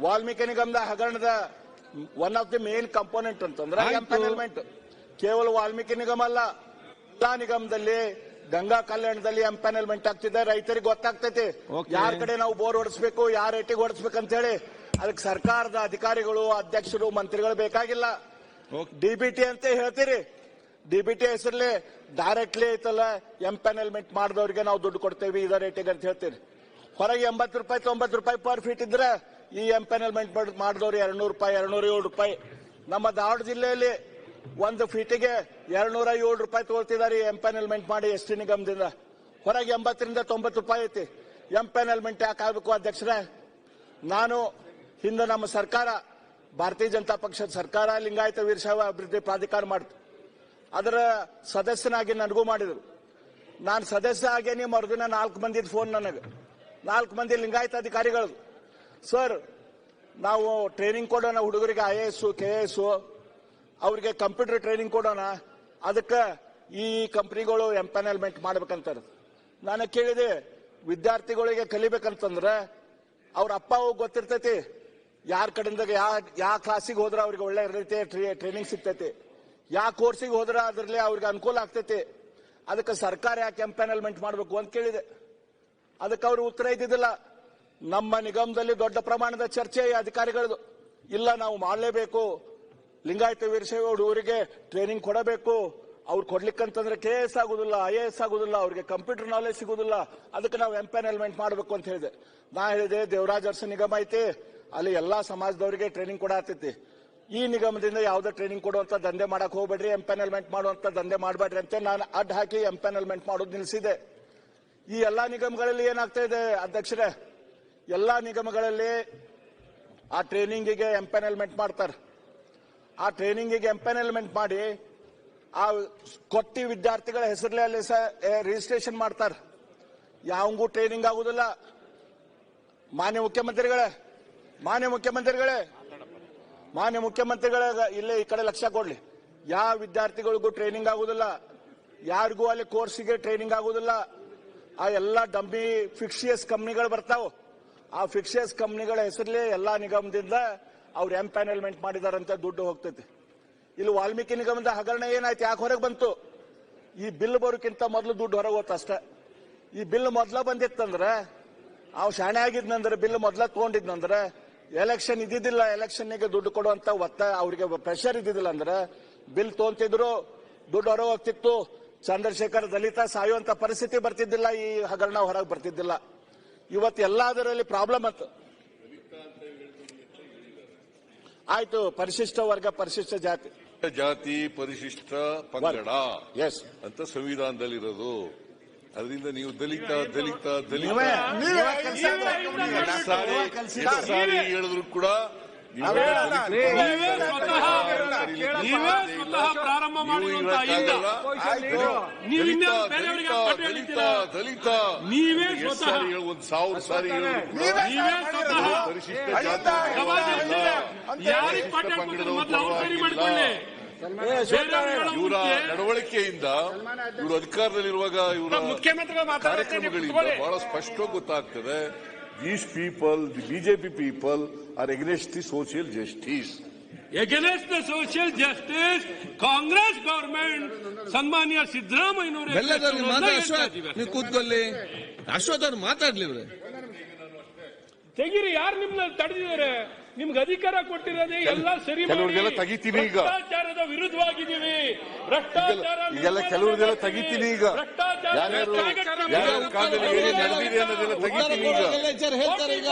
ವಾಲ್ಮೀಕಿ ನಿಗಮದ ಹಗರಣದ one of the main component ಅಂತಂದ್ರೆ ಕೇವಲ ವಾಲ್ಮೀಕಿ ನಿಗಮ ಅಲ್ಲ ಎಲ್ಲಾ ನಿಗಮದಲ್ಲಿ ಗಂಗಾ ಕಲ್ಯಾಣದಲ್ಲಿ ಎಂಪ್ಯಾನಲ್ಮೆಂಟ್ ಆಗ್ತಿದೆ. ರೈತರಿಗೆ ಗೊತ್ತಾಗ್ತೈತಿ. ಯಾರ ಕಡೆ ನಾವು ಬೋರ್ ಹೊಡಿಸ್ಬೇಕು ಯಾರ ರೇಟಿಗೆ ಹೊಡಿಸ್ಬೇಕು ಅಂತ ಹೇಳಿ. ಅದಕ್ಕೆ ಸರ್ಕಾರದ ಅಧಿಕಾರಿಗಳು ಅಧ್ಯಕ್ಷರು ಮಂತ್ರಿಗಳು ಬೇಕಾಗಿಲ್ಲ. ಡಿಬಿಟಿ ಅಂತ ಹೇಳ್ತೀರಿ. ಡಿಬಿಟಿ ಹೆಸರಲ್ಲಿ ಡೈರೆಕ್ಟ್ಲಿ ಐತಲ್ಲ ಎಂಪ್ಯಾನಲ್ಮೆಂಟ್ ಮಾಡಿದವ್ರಿಗೆ ನಾವು ದುಡ್ಡು ಕೊಡ್ತೇವೆ ಇದ ರೇಟಿಗೆ ಅಂತ ಹೇಳ್ತೀರಿ. ಹೊರಗೆ ಎಂಬತ್ತು ರೂಪಾಯಿ ತೊಂಬತ್ತು ರೂಪಾಯಿ ಪರ್ ಫೀಟ್ ಇದ್ರೆ ಈ ಎಂಪ್ಯಾನಲ್ಮೆಂಟ್ ಮಾಡಿದವ್ರು ಎರಡ್ನೂರು ರೂಪಾಯಿ ಎರಡ್ನೂರ ಏಳು ರೂಪಾಯಿ. ನಮ್ಮ ಧಾರವಾಡ ಜಿಲ್ಲೆಯಲ್ಲಿ ಒಂದು ಫೀಟಿಗೆ ಎರಡ್ನೂರ ಏಳು ರೂಪಾಯಿ ತಗೊಳ್ತಿದ್ದಾರೆ ಎಂಪೆನಲ್ಮೆಂಟ್ ಮಾಡಿ ಎಸ್ ಟಿ ನಿಗಮದಿಂದ. ಹೊರಗೆ ಎಂಬತ್ತರಿಂದ ತೊಂಬತ್ತು ರೂಪಾಯಿ ಐತಿ. ಎಂಪ್ಯಾನಲ್ಮೆಂಟ್ ಯಾಕೆ ಆಗಬೇಕು ಅಧ್ಯಕ್ಷರೇ? ನಾನು ಹಿಂದೆ ನಮ್ಮ ಸರ್ಕಾರ, ಭಾರತೀಯ ಜನತಾ ಪಕ್ಷದ ಸರ್ಕಾರ, ಲಿಂಗಾಯತ ವೀರಶೈವ ಅಭಿವೃದ್ಧಿ ಪ್ರಾಧಿಕಾರ ಮಾಡಿತು ಅದರ ಸದಸ್ಯನಾಗಿ ನನಗೂ ಮಾಡಿದ್ರು. ನಾನು ಸದಸ್ಯ ಆಗೇನಿ, ಮರುದಿನ ನಾಲ್ಕು ಮಂದಿದ ಫೋನ್ ನನಗೆ. ನಾಲ್ಕು ಮಂದಿ ಲಿಂಗಾಯತ ಅಧಿಕಾರಿಗಳು ಸರ್, ನಾವು ಟ್ರೈನಿಂಗ್ ಕೊಡೋಣ ಹುಡುಗರಿಗೆ I A S K S ಅವ್ರಿಗೆ ಕಂಪ್ಯೂಟರ್ ಟ್ರೈನಿಂಗ್ ಕೊಡೋಣ. ಅದಕ್ಕೆ ಈ ಕಂಪ್ನಿಗಳು ಎಂಪ್ಯಾನಲ್ಮೆಂಟ್ ಮಾಡ್ಬೇಕಂತಾರ ನಾನು ಕೇಳಿದೆ, ವಿದ್ಯಾರ್ಥಿಗಳಿಗೆ ಕಲಿಬೇಕಂತಂದ್ರೆ ಅವ್ರ ಅಪ್ಪ ಅವ್ ಗೊತ್ತಿರ್ತೈತಿ. ಯಾರ ಕಡೆಯಿಂದ ಯಾ ಯಾವ ಕ್ಲಾಸಿಗೆ ಹೋದ್ರೆ ಅವ್ರಿಗೆ ಒಳ್ಳೆ ರೀತಿಯ ಟ್ರೈನಿಂಗ್ ಸಿಗ್ತೈತಿ. ಯಾವ ಕೋರ್ಸಿಗೆ ಹೋದ್ರೆ ಅದರಲ್ಲಿ ಅವ್ರಿಗೆ ಅನುಕೂಲ ಆಗ್ತೈತಿ. ಅದಕ್ಕೆ ಸರ್ಕಾರ ಯಾಕೆ ಎಂಪ್ಯಾನಲ್ಮೆಂಟ್ ಮಾಡಬೇಕು ಅಂತ ಕೇಳಿದೆ. ಅದಕ್ಕೆ ಅವರು ಉತ್ತರ ಇದ್ದಿದ್ದಿಲ್ಲ. ನಮ್ಮ ನಿಗಮದಲ್ಲಿ ದೊಡ್ಡ ಪ್ರಮಾಣದ ಚರ್ಚೆ ಅಧಿಕಾರಿಗಳದು ಇಲ್ಲ, ನಾವು ಮಾಡಲೇಬೇಕು. ಲಿಂಗಾಯತ ವೀರಶೈವ ಹುಡುಗರಿಗೆ ಟ್ರೈನಿಂಗ್ ಕೊಡಬೇಕು. ಅವ್ರು ಕೊಡ್ಲಿಕ್ಕಂತಂದ್ರೆ ಕೆ ಎಸ್ ಆಗುದಿಲ್ಲ ಐ ಎ ಎಸ್ ಆಗುದಿಲ್ಲ, ಅವ್ರಿಗೆ ಕಂಪ್ಯೂಟರ್ ನಾಲೆಜ್ ಸಿಗುದಿಲ್ಲ. ಅದಕ್ಕೆ ನಾವು ಎಂಪ್ಯಾನಲ್ಮೆಂಟ್ ಮಾಡಬೇಕು ಅಂತ ಹೇಳಿದೆ. ನಾ ಹೇಳಿದೆ, ದೇವರಾಜ್ ಅರಸ ನಿಗಮ ಐತಿ, ಅಲ್ಲಿ ಎಲ್ಲಾ ಸಮಾಜದವರಿಗೆ ಟ್ರೈನಿಂಗ್ ಕೊಡಾತೈತಿ. ಈ ನಿಗಮದಿಂದ ಯಾವುದೇ ಟ್ರೈನಿಂಗ್ ಕೊಡುವಂತ ದಂಧೆ ಮಾಡಕ್ ಹೋಗ್ಬೇಡ್ರಿ ಎಂಪ್ಯಾನಲ್ಮೆಂಟ್ ಮಾಡುವಂತ ದಂಧೆ ಮಾಡಬೇಡ್ರಿ ಅಂತ ನಾನು ಅಡ್ಡ ಹಾಕಿ ಎಂಪೆನಲ್ಮೆಂಟ್ ಮಾಡೋದು ನಿಲ್ಸಿದೆ. ಈ ಎಲ್ಲಾ ನಿಗಮಗಳಲ್ಲಿ ಏನಾಗ್ತಾ ಇದೆ, ಅಧ್ಯಕ್ಷರೇ? ಎಲ್ಲಾ ನಿಗಮಗಳಲ್ಲಿ ಆ ಟ್ರೈನಿಂಗಿಗೆ ಎಂಪ್ಯಾನಲ್ಮೆಂಟ್ ಮಾಡ್ತಾರೆ. ಆ ಟ್ರೈನಿಂಗಿಗೆ ಎಂಪ್ಯಾನಲ್ಮೆಂಟ್ ಮಾಡಿ ಆ ಕೊಟ್ಟಿ ವಿದ್ಯಾರ್ಥಿಗಳ ಹೆಸರಲ್ಲಿ ಅಲ್ಲಿ ರಿಜಿಸ್ಟ್ರೇಷನ್ ಮಾಡ್ತಾರೆ. ಯಾವಂಗೂ ಟ್ರೈನಿಂಗ್ ಆಗುದಿಲ್ಲ. ಮಾನ್ಯ ಮುಖ್ಯಮಂತ್ರಿಗಳೇ ಮಾನ್ಯ ಮುಖ್ಯಮಂತ್ರಿಗಳೇ, ಮಾನ್ಯ ಮುಖ್ಯಮಂತ್ರಿಗಳ, ಇಲ್ಲೇ ಈ ಕಡೆ ಲಕ್ಷ್ಯ ಕೊಡ್ಲಿ. ಯಾವ ವಿದ್ಯಾರ್ಥಿಗಳಿಗೂ ಟ್ರೈನಿಂಗ್ ಆಗುದಿಲ್ಲ, ಯಾರಿಗೂ ಅಲ್ಲಿ ಕೋರ್ಸಿಗೆ ಟ್ರೈನಿಂಗ್ ಆಗುದಿಲ್ಲ, ಆ ಎಲ್ಲ ಡಂಬಿ ಫಿಕ್ಸಿಯಸ್ ಕಂಪ್ನಿಗಳು ಬರ್ತಾವ. ಆ ಫಿಕ್ಸಿಯಸ್ ಕಂಪ್ನಿಗಳ ಹೆಸರಲ್ಲೇ ಎಲ್ಲಾ ನಿಗಮದಿಂದ ಅವ್ರು ಎಂಪ್ಯಾನಲ್ಮೆಂಟ್ ಮಾಡಿದಾರಂತ ದುಡ್ಡು ಹೋಗ್ತೈತಿ. ಇಲ್ಲಿ ವಾಲ್ಮೀಕಿ ನಿಗಮದ ಹಗರಣ ಏನಾಯ್ತು? ಯಾಕೆ ಹೊರಗೆ ಬಂತು? ಈ ಬಿಲ್ ಬರೋಕ್ಕಿಂತ ಮೊದಲು ದುಡ್ಡು ಹೊರಗೆ ಹೋಗ್ತಷ್ಟ ಅಷ್ಟೇ. ಈ ಬಿಲ್ ಮೊದ್ಲ ಬಂದಿತ್ತಂದ್ರೆ, ಅವ್ ಶಾಣೆ ಆಗಿದ್ನಂದ್ರೆ, ಬಿಲ್ ಮೊದ್ಲ ತಗೊಂಡಿದ್ನಂದ್ರೆ, ಎಲೆಕ್ಷನ್ ಇದ್ದಿದ್ದಿಲ್ಲ ಎಲೆಕ್ಷನ್ಗೆ ದುಡ್ಡು ಕೊಡುವಂತ ಒತ್ತ ಅವರಿಗೆ ಪ್ರೆಷರ್ ಇದ್ದಿದ್ದಿಲ್ಲ ಅಂದ್ರೆ, ಬಿಲ್ ತೊಗೊಂತಿದ್ರು, ದುಡ್ಡು ಹೊರಗೆ ಹೋಗ್ತಿತ್ತು. ಚಂದ್ರಶೇಖರ್ ದಲಿತ ಸಾಯುವಂತ ಪರಿಸ್ಥಿತಿ ಬರ್ತಿದ್ದಿಲ್ಲ, ಈ ಹಗರಣ ಹೊರಗೆ ಬರ್ತಿದ್ದಿಲ್ಲ. ಇವತ್ತು ಎಲ್ಲದರಲ್ಲಿ ಪ್ರಾಬ್ಲಮ್ ಆಯ್ತು ಆಯ್ತು ಪರಿಶಿಷ್ಟ ವರ್ಗ ಪರಿಶಿಷ್ಟ ಜಾತಿ. ಜಾತಿ ಪರಿಶಿಷ್ಟ ಪಂಗಡ ಎಸ್ ಅಂತ ಸಂವಿಧಾನದಲ್ಲಿರೋದು. ಅದರಿಂದ ನೀವು ದಲಿತ ದಲಿತ ದಲಿತ. ಸಾರಿ ಹೇಳಿದ್ರು ಕೂಡ ನೀವು ಸ್ವತಃ ನೀವೇ ಸ್ವತಃ ಪ್ರಾರಂಭ ನೀವು ಮಾಡಿರುವಂತ ದಲಿತ ಬೇರೆಯವರಿಗೆ ಪಾಠ ನೀವೇ ಸ್ವತಃ. ಒಂದು ಸಾವಿರ ಸಾರಿ ನೀವೇ ಸ್ವತಃ. ಪರಿಶಿಷ್ಟ ಜಾತಿ ಯಾರಿಗೆ ಪಾಠ ಹೇಳ್ಕೊಡ್ತಾರೆ ಮೊದಲು ಅವ್ರು ಸರಿ ಮಾಡ್ಕೊಳ್ಳಿ. ಇವರ ನಡವಳಿಕೆಯಿಂದ ಇವರು ಅಧಿಕಾರದಲ್ಲಿರುವಾಗ ಇವರ ಮುಖ್ಯಮಂತ್ರಿಗಳು ಕಾರ್ಯಕ್ರಮಗಳಿಂದ ಬಹಳ ಸ್ಪಷ್ಟವಾಗಿ ಗೊತ್ತಾಗ್ತದೆ. These people the BJP people are against the social justice against the social justice Congress government ಸನ್ಮಾನ್ಯ ಸಿದ್ದರಾಮಯ್ಯ ಕೂತ್ಕೊಳ್ಳಿ ಅಶ್ವಥ್ ಅವ್ರು ಮಾತಾಡ್ಲಿ ತೆಗೀರಿ ಯಾರು ನಿಮ್ನ ತಡೆದಿದ್ದಾರೆ? ನಿಮ್ಗೆ ಅಧಿಕಾರ ಕೊಟ್ಟಿರೋದೇ ಎಲ್ಲ ಸರಿ ತೆಗಿತೀನಿ ಈಗ. ಭ್ರಷ್ಟಾಚಾರದ ವಿರುದ್ಧವಾಗಿದ್ದೀವಿ. ಭ್ರಷ್ಟಾಚಾರ ಕೆಲವ್ರಿಗೆಲ್ಲ ತೆಗಿತೀನಿ ಈಗ. ಭ್ರಷ್ಟಾಚಾರ ಯಾರ್ಯಾರು- ಯಾರ್ಯಾರು ಕಾಲದಲ್ಲಿ ಏನೇನ್ ನಡೆದಿದೆ ಅನ್ನೋದೆಲ್ಲ ತೆಗಿತೀನಿ ಈಗ.